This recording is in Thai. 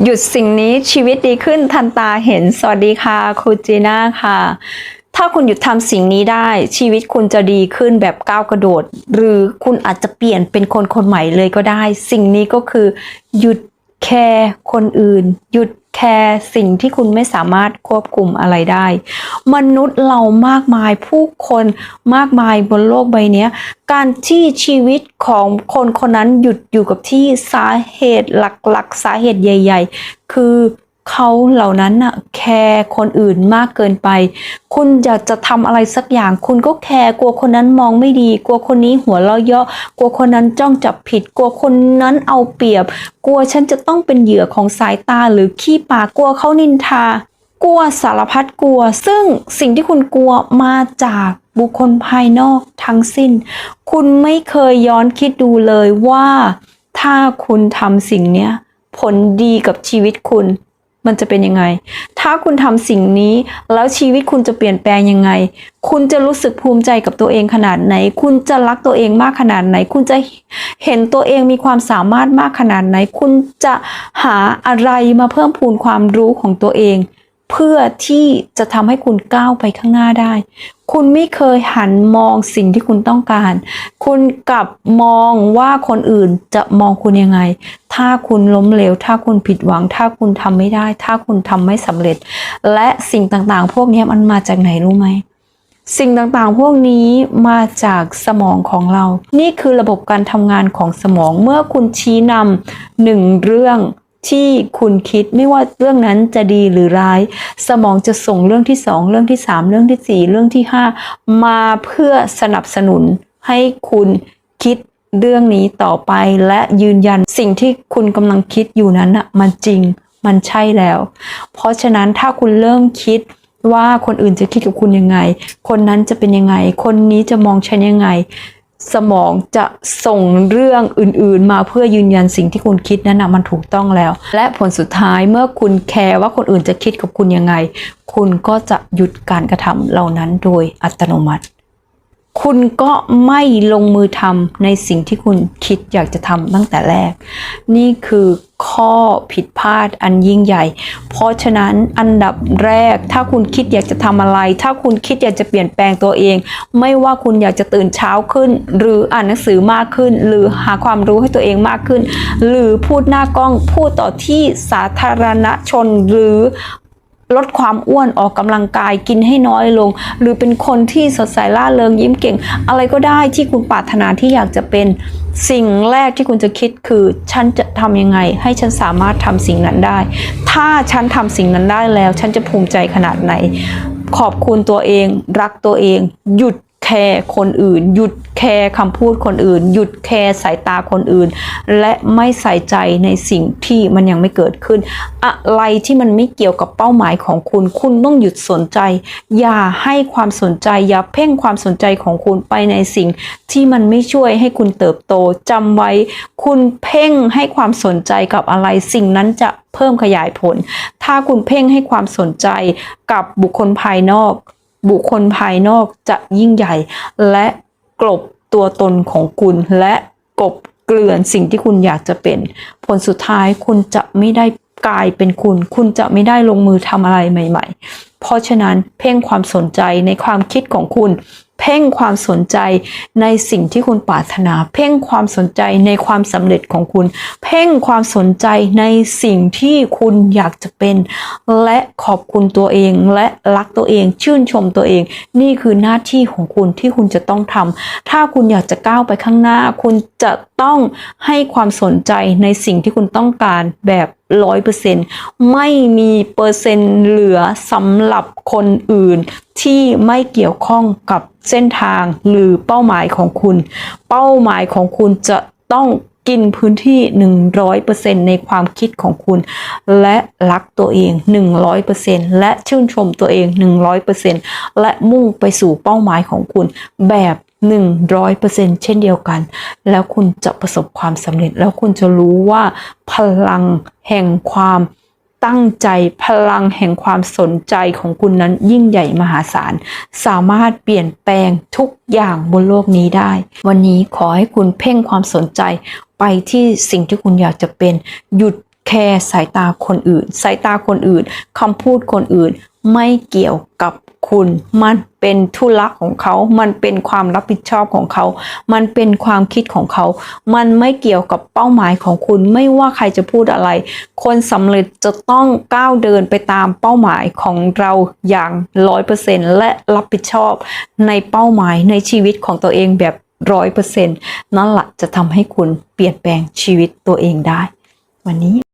หยุดสิ่งนี้ชีวิตดีขึ้นทันตาเห็น สวัสดีค่ะครูจีน่าค่ะ ถ้าคุณหยุดทำสิ่งนี้ได้ ชีวิตคุณจะดีขึ้นแบบก้าวกระโดด หรือคุณอาจจะเปลี่ยนเป็นคนคนใหม่เลยก็ได้ สิ่งนี้ก็คือ หยุดแคร์คนอื่น หยุด แคร์สิ่งที่คุณไม่สามารถควบคุมอะไรได้ มนุษย์เรามากมายผู้คนมากมายบนโลกใบนี้การที่ชีวิตของคนคนนั้นหยุดอยู่กับที่สาเหตุหลักๆ สาเหตุใหญ่ ๆ คือ เขาเหล่านั้นน่ะแคร์คนอื่นมากเกินไป คุณอยากจะทำอะไรสักอย่าง คุณก็แคร์กลัวคนนั้นมองไม่ดี กลัวคนนี้หัวเราะเยาะกลัวคนนั้นจ้องจับผิด กลัวคนนั้นเอาเปรียบ กลัวฉันจะต้องเป็นเหยื่อของสายตาหรือขี้ปากกลัวเขานินทา กลัวสารพัดกลัว ซึ่งสิ่งที่คุณกลัวมาจากบุคคลภายนอกทั้งสิ้น คุณไม่เคยย้อนคิดดูเลยว่า ถ้าคุณทำสิ่งเนี้ยผลดีกับชีวิตคุณ มันจะเป็นยังไง ถ้าคุณทำสิ่งนี้แล้วชีวิตคุณจะเปลี่ยนแปลงยังไง คุณจะรู้สึกภูมิใจกับตัวเองขนาดไหน คุณจะรักตัวเองมากขนาดไหน คุณจะเห็นตัวเองมีความสามารถมากขนาดไหน คุณจะหาอะไรมาเพิ่มพูนความรู้ของตัวเอง เพื่อที่จะทำให้คุณก้าวไปข้างหน้าได้ คุณไม่เคยหันมองสิ่งที่คุณต้องการ คุณกลับมองว่าคนอื่นจะมองคุณยังไง ถ้าคุณล้มเหลว ถ้าคุณผิดหวัง ถ้าคุณทำไม่ได้ ถ้าคุณทำไม่สำเร็จ และสิ่งต่างๆ พวกนี้มันมาจากไหนรู้ไหมสิ่งต่างๆ พวกนี้มาจากสมองของเรา นี่คือระบบการทำงานของสมอง เมื่อคุณชี้นำหนึ่งเรื่อง ที่คุณคิดไม่ว่าเรื่องนั้นจะดีหรือร้าย สมองจะส่งเรื่องที่สองเรื่องที่สามเรื่องที่สี่เรื่องที่ห้ามาเพื่อสนับสนุนให้คุณคิดเรื่องนี้ต่อไปและยืนยันสิ่งที่คุณกำลังคิดอยู่นั้นอะมันจริงมันใช่แล้ว เพราะฉะนั้นถ้าคุณเริ่มคิดว่าคนอื่นจะคิดกับคุณยังไง คนนั้นจะเป็นยังไง คนนี้จะมองฉันยังไง สมองจะส่งเรื่องอื่นๆ มาเพื่อยืนยันสิ่งที่คุณคิดนั้นนะมันถูกต้องแล้ว และผลสุดท้ายเมื่อคุณแคร์ว่าคนอื่นจะคิดกับคุณยังไง คุณก็จะหยุดการกระทำเหล่านั้นโดยอัตโนมัติ คุณก็ไม่ลงมือทำในสิ่งที่คุณคิดอยากจะทำตั้งแต่แรก นี่คือข้อผิดพลาดอันยิ่งใหญ่ เพราะฉะนั้นอันดับแรกถ้าคุณคิดอยากจะทำอะไร ถ้าคุณคิดอยากจะเปลี่ยนแปลงตัวเอง ไม่ว่าคุณอยากจะตื่นเช้าขึ้น หรืออ่านหนังสือมากขึ้น หรือหาความรู้ให้ตัวเองมากขึ้น หรือพูดหน้ากล้องพูดต่อที่สาธารณชน หรือ ลดความอ้วนออกกำลังกายกินให้น้อยลง หรือเป็นคนที่สดใสล่าเริงยิ้มเก่ง อะไรก็ได้ที่คุณปรารถนาที่อยากจะเป็นสิ่งแรกที่คุณจะคิดคือฉันจะทำยังไง ให้ฉันสามารถทำสิ่งนั้นได้ ถ้าฉันทำสิ่งนั้นได้แล้ว ฉันจะภูมิใจขนาดไหน ขอบคุณตัวเอง รักตัวเอง หยุด แคร์คนอื่น หยุดแคร์คำพูดคนอื่น หยุดแคร์สายตาคนอื่น และไม่ใส่ใจในสิ่งที่มันยังไม่เกิดขึ้น อะไรที่มันไม่เกี่ยวกับเป้าหมายของคุณ คุณต้องหยุดสนใจ อย่าให้ความสนใจ อย่าเพ่งความสนใจของคุณไปในสิ่งที่มันไม่ช่วยให้คุณเติบโตจำไว้ คุณเพ่งให้ความสนใจกับอะไรสิ่งนั้นจะเพิ่มขยายผล ถ้าคุณเพ่งให้ความสนใจกับบุคคลภายนอก บุคคลภายนอกจะยิ่งใหญ่ และกลบตัวตนของคุณและกบเกลื่อนสิ่งที่คุณอยากจะเป็น ผลสุดท้ายคุณจะไม่ได้กลายเป็นคุณ คุณจะไม่ได้ลงมือทำอะไรใหม่ ๆ เพราะฉะนั้นเพ่งความสนใจในความคิดของคุณ เพ่งความสนใจในสิ่งที่คุณปรารถนา เพ่งความสนใจในความสำเร็จของคุณ เพ่งความสนใจในสิ่งที่คุณอยากจะเป็น และขอบคุณตัวเองและรักตัวเองชื่นชมตัวเอง นี่คือหน้าที่ของคุณที่คุณจะต้องทำถ้าคุณอยากจะก้าวไปข้างหน้า คุณจะต้องให้ความสนใจในสิ่งที่คุณต้องการแบบร้อยเปอร์เซ็นต์ไม่มีเปอร์เซ็นต์เหลือสำหรับคนอื่นที่ไม่เกี่ยวข้องกับ เส้นทางหรือเป้าหมายของคุณ เป้าหมายของคุณจะต้องกินพื้นที่ 100%ในความคิดของคุณ และรักตัวเอง 100%และชื่นชมตัวเอง 100%และมุ่งไปสู่เป้าหมายของคุณแบบ 100%เช่นเดียวกัน แล้วคุณจะประสบความสำเร็จ แล้วคุณจะรู้ว่าพลังแห่งความ ตั้งใจพลังแห่งความสนใจของคุณนั้นยิ่งใหญ่มหาศาล สามารถเปลี่ยนแปลงทุกอย่างบนโลกนี้ได้ วันนี้ขอให้คุณเพ่งความสนใจไปที่สิ่งที่คุณอยากจะเป็น หยุดแค่สายตาคนอื่น สายตาคนอื่นคำพูดคนอื่น ไม่เกี่ยวกับ คุณมันเป็นธุระของเขา มันเป็นความรับผิดชอบของเขา มันเป็นความคิดของเขา มันไม่เกี่ยวกับเป้าหมายของคุณ ไม่ว่าใครจะพูดอะไร คนสำเร็จจะต้องก้าวเดินไปตามเป้าหมายของเราอย่างร้อยเปอร์เซ็นและรับผิดชอบในเป้าหมายในชีวิตของตัวเองแบบร้อยเปอร์เซ็นนั่นแหละจะทำให้คุณเปลี่ยนแปลงชีวิตตัวเองได้ วันนี้